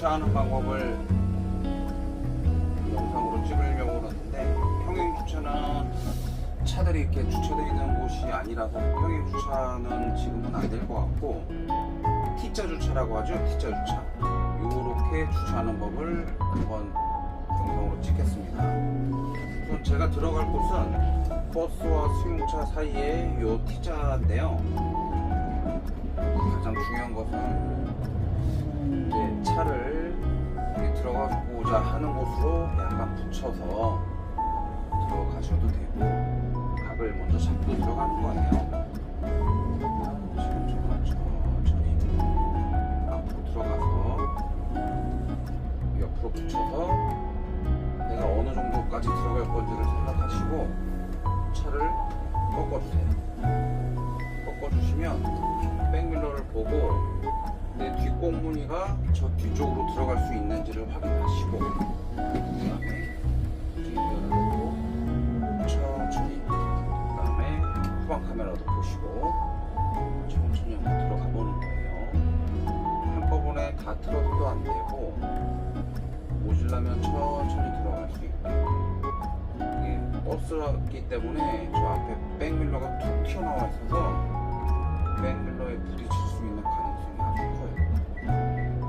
주차하는 방법을 영상으로 찍으려고 그러는데 평행 주차는 차들이 이렇게 주차되어 있는 곳이 아니라서 평행 주차는 지금은 안 될 것 같고 T자 주차라고 하죠 T자 주차. 요렇게 주차하는 법을 한번 영상으로 찍겠습니다. 우선 제가 들어갈 곳은 버스와 수용차 사이에 요 T자인데요. 가장 중요한 것은 이제 차를 이렇게 하는 곳으로 약간 붙여서 들어가셔도 되고 각을 먼저 잡고 들어가는 거예요. 지금 정말 천천히 앞으로 들어가서 옆으로 붙여서 내가 어느 정도까지 들어갈 건지를 생각하시고 차를 꺾어주세요. 꺾어주시면 백밀러를 보고 내 뒷공무니가 저 뒤쪽으로 들어갈 수 있는지를 확인하시고 그다음에 뒷면을 보고 천천히 그다음에 후방 카메라도 보시고 천천히 한번 들어가 보는 거예요. 한꺼번에 다 틀어도 안 되고 모질라면 천천히 들어갈 수 있게 이게 버스기 때문에 저 앞에 백밀러가 툭 튀어나와 있어서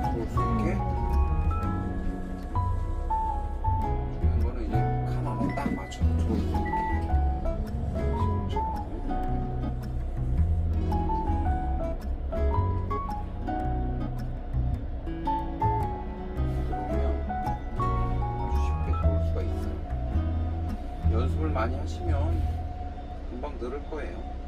쭉 들어올 수 있게. 중요한 거는 이제 칸 안에 딱 맞춰서 들어올 수 있게 들어오면 아주 쉽게 들어올 수가 있어요. 연습을 많이 하시면 금방 늘을 거예요